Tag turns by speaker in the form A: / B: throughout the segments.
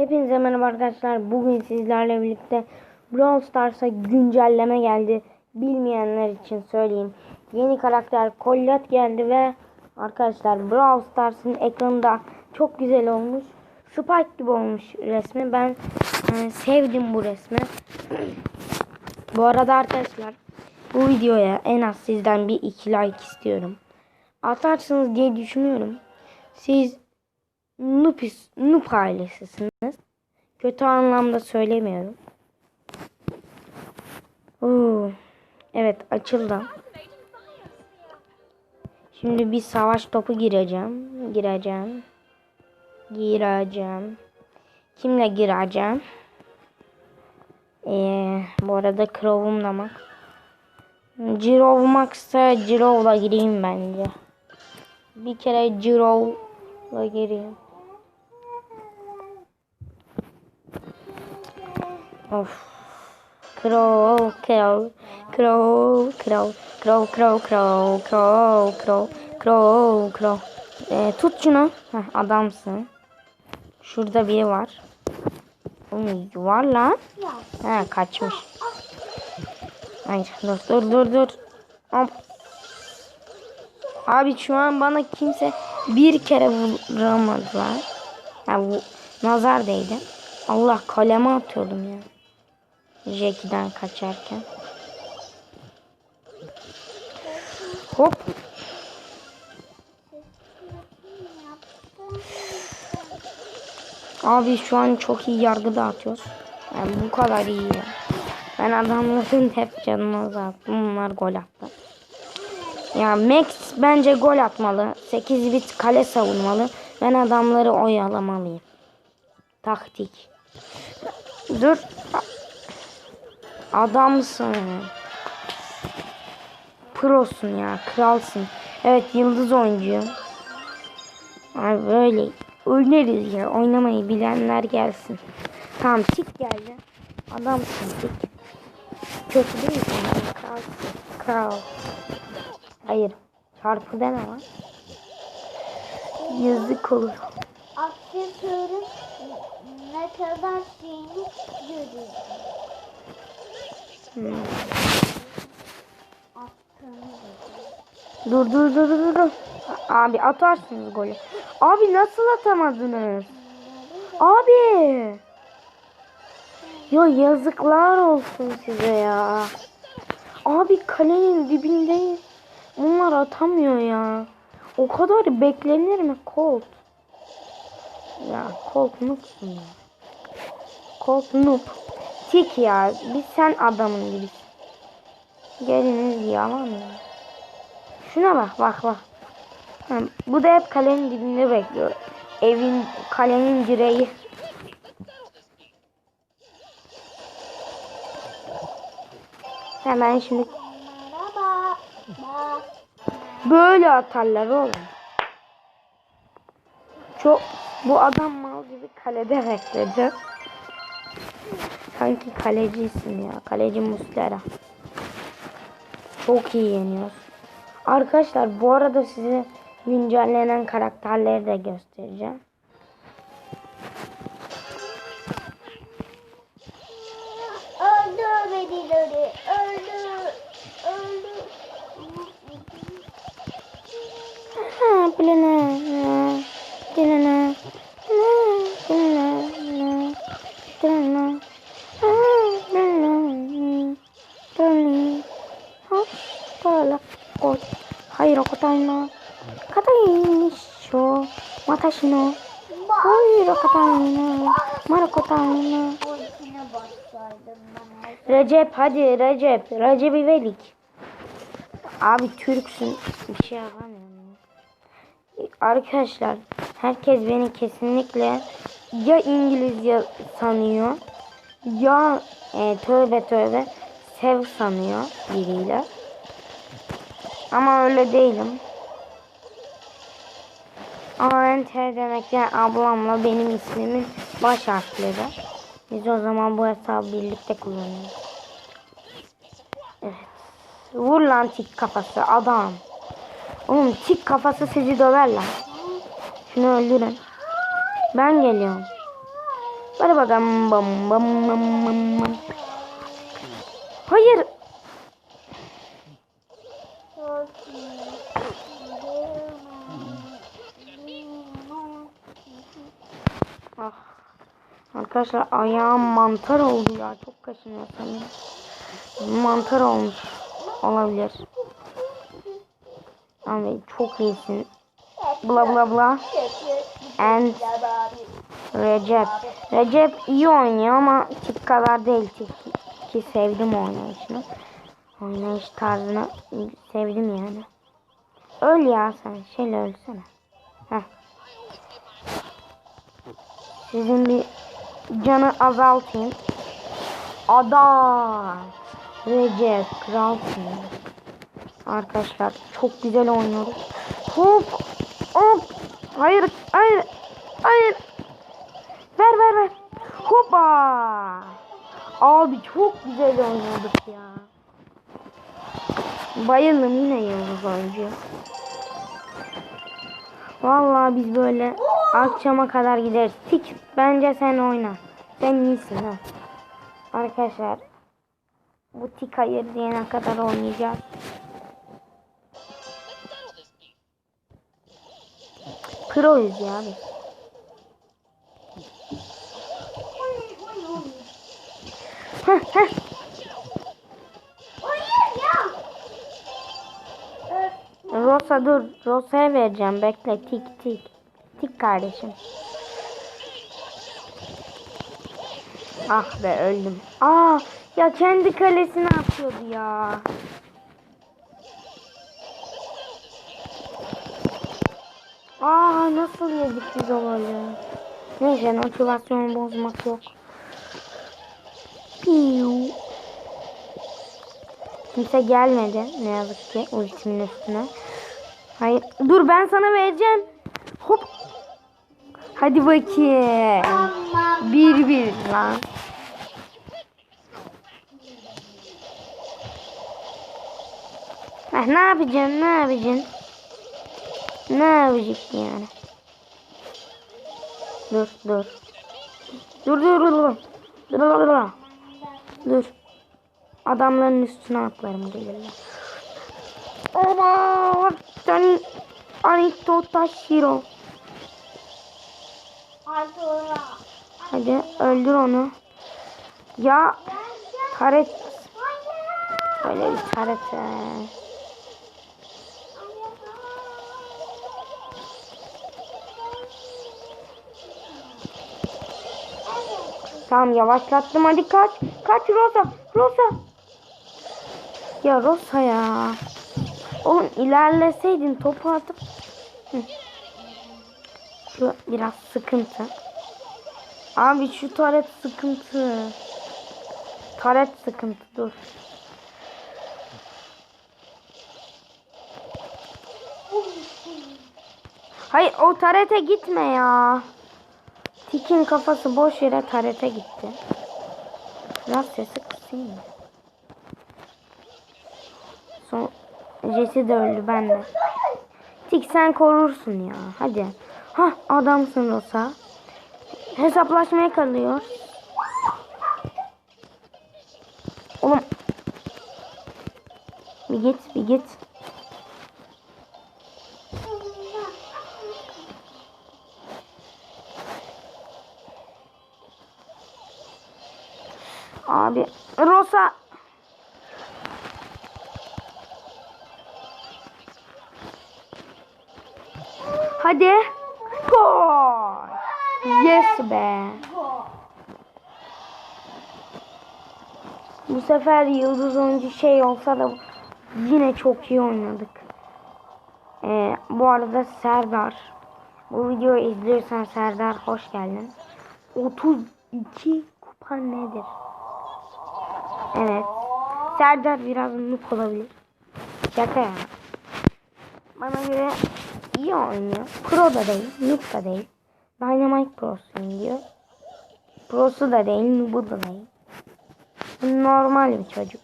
A: Hepinize merhaba arkadaşlar. Bugün sizlerle birlikte Brawl Stars'a güncelleme geldi. Bilmeyenler için söyleyeyim. Yeni karakter Colette geldi ve arkadaşlar Brawl Stars'ın ekranında çok güzel olmuş. Spike gibi olmuş resmi. Ben e, sevdim bu resmi. bu arada arkadaşlar bu videoya en az sizden bir iki like istiyorum. Atarsınız diye düşünüyorum. Siz Nupis, Nup ailesisiniz. Kötü anlamda söylemiyorum. Oo, evet açıldı. Şimdi bir savaş topu gireceğim. Gireceğim. Gireceğim. Kimle gireceğim? Ee, bu arada Crow'um da Max. Cirov Max'a Cirov'la gireyim bence. Bir kere Cirov'la gireyim. Of. Crow, crow, crow, crow, crow, crow, crow, crow, crow, crow, crow. Ee, tut şunu. Heh, adamsın. Şurada biri var. Oğlum, var lan. He kaçmış. Hayır dur dur dur dur. Hop. Abi şu an bana kimse bir kere vuramadı lan. Ha, bu nazar değdi. Allah kaleme atıyordum ya. Jackie'den kaçarken. Hop. Abi şu an çok iyi yargı dağıtıyoruz. Yani bu kadar iyi ya. Ben adamların hep canını azalttım. Bunlar gol attı. Ya Max bence gol atmalı. 8 bit kale savunmalı. Ben adamları oyalamalıyım. Taktik. Dur. Adamsın. Prosun ya. Kralsın. Evet yıldız oyuncu. Abi böyle oynarız ya. Oynamayı bilenler gelsin. Tamam tik geldi. Adamsın tik. Kötü değil mi? Kralsın. Kral. Hayır. Çarpı deme lan. Yazık olur.
B: Aksesuarın ne kadar şeyini görüyoruz.
A: Dur dur dur dur dur. Abi atarsınız golü. Abi nasıl atamadınız? Abi. Ya yazıklar olsun size ya. Abi kalenin dibindeyiz. Bunlar atamıyor ya. O kadar beklenir mi Colt? Ya Colt noobsun. Colt noob. Tik ya. Biz sen adamın gibisin. Geliniz yalan ya. Şuna bak bak bak. Ha, bu da hep kalenin dibinde bekliyor. Evin kalenin direği. Hemen şimdi böyle atarlar oğlum. Çok bu adam mal gibi kalede bekledi. Sanki kalecisin ya. Kaleci Mustera. Çok iyi yeniyoruz. Arkadaşlar bu arada size güncellenen karakterleri de göstereceğim. No, hayır o kadar.
B: Ultine bassaydım bana.
A: Recep hadi Recep, Recep İvedik. Abi Türksün, bir şey yapamıyorum. Arkadaşlar herkes beni kesinlikle ya İngilizce sanıyor ya e, tövbe tövbe sev sanıyor biriyle. Ama öyle değilim. ANT demek yani ablamla benim ismimin baş harfleri. Biz o zaman bu hesabı birlikte kullanıyoruz. Evet. Vur lan tik kafası adam. Oğlum tik kafası sizi döver lan. Şunu öldürün. Ben geliyorum. Hadi bakalım. Bam bam bam bam bam. Hayır.
B: Çok iyi.
A: Ah. Arkadaşlar ayağım mantar oldu ya. Çok kaşınıyor sanırım. Mantar olmuş. Olabilir. Abi çok iyisin. Bla bla bla. And Recep. Recep iyi oynuyor ama tip kadar değil tip. Ki sevdim oynayışını. Oynayış tarzını sevdim yani. Öl ya sen. Şöyle ölsene. Heh. Sizin bir canı azaltayım. Ada. Recep. Kralsın. Arkadaşlar çok güzel oynuyoruz. Hop. Hop. Hayır. Hayır. Hayır. Ver ver ver. Hoppa. Abi çok güzel oynuyorduk ya. Bayıldım yine yıldız oyuncu. Vallahi biz böyle akşama kadar gideriz. Tik bence sen oyna. Sen iyisin ha. Arkadaşlar bu tik hayır diyene kadar oynayacağız. Proyuz ya biz. Heh, heh. Rosa dur. Rosa'ya vereceğim. Bekle. Tik tik. Tik kardeşim. Ah be öldüm. Aa ya kendi kalesine atıyordu ya. Aa nasıl yedik biz o golü? Neyse motivasyonu bozmak yok. Piu. Kimse gelmedi ne yazık ki ultimin üstüne. Hayır. Dur ben sana vereceğim. Hop. Hadi bakayım. Bir bir lan. Eh, ne yapacaksın? Ne yapacaksın? Ne yapacaksın yani? Dur dur. Dur dur dur dur. Dur dur dur. Dur. Adamların üstüne atlarım gelirler. Oba! Sen Anito Tashiro.
B: Artura.
A: Hadi öldür onu. Ya taret böyle bir taret. Tamam yavaşlattım hadi kaç. Kaç Rosa. Rosa. Ya Rosa ya. Oğlum ilerleseydin topu atıp. Şu biraz sıkıntı. Abi şu taret sıkıntı. Taret sıkıntı dur. Hayır o tarete gitme ya. Tikin kafası boş yere tarete gitti. Biraz sesi kısayım? Son Jesse de öldü ben de. Tik sen korursun ya. Hadi. Hah adamsın Rosa. Hesaplaşmaya kalıyor. Oğlum. Bir git bir git. Abi Rosa Hadi. Gol. Yes be. Bu sefer yıldız oyuncu şey olsa da yine çok iyi oynadık. Ee, bu arada Serdar. Bu videoyu izliyorsan Serdar hoş geldin. 32 kupa nedir? Evet. Serdar biraz noob olabilir. Şaka ya. Bana göre iyi oynuyor. Pro da değil, noob da değil. Dynamite Pro'suyum diyor. Pro'su da değil, noob'u da değil. Normal bir çocuk.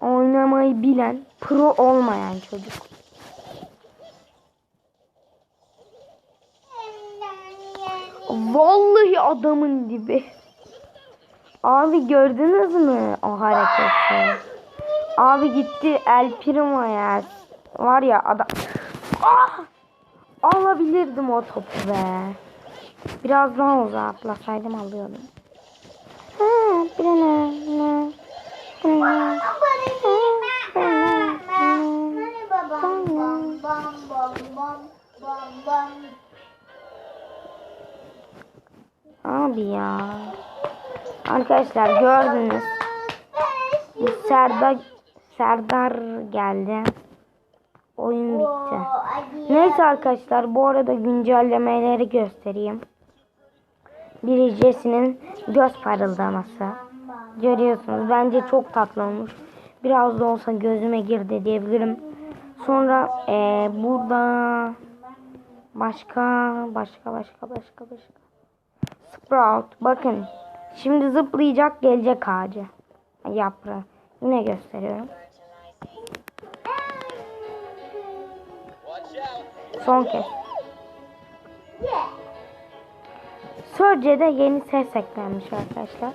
A: Oynamayı bilen, pro olmayan çocuk. Vallahi adamın dibi. Abi gördünüz mü o hareketi? Abi gitti El Primo ya. Var ya adam. Ah! Alabilirdim o topu be. Biraz daha alıyordum.
B: Bam bam bam.
A: Abi ya. Arkadaşlar gördünüz. Serdar Serdar geldi. Oyun bitti. Neyse arkadaşlar bu arada güncellemeleri göstereyim. Biri Jesse'nin göz parıldaması. Görüyorsunuz bence çok tatlı olmuş. Biraz da olsa gözüme girdi diyebilirim. Sonra eee, burada başka başka başka başka başka. Sprout bakın. Şimdi zıplayacak gelecek ağacı. Yaprağı. Yine gösteriyorum. Son kez. Sörce'de yeni ses eklenmiş arkadaşlar.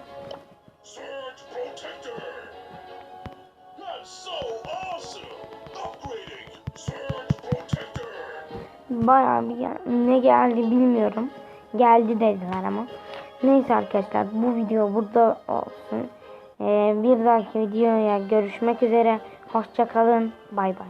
A: Bayağı bir gel- ne geldi bilmiyorum. Geldi dediler ama. Neyse arkadaşlar bu video burada olsun. Ee, bir dahaki videoya görüşmek üzere. Hoşçakalın. Bay bay.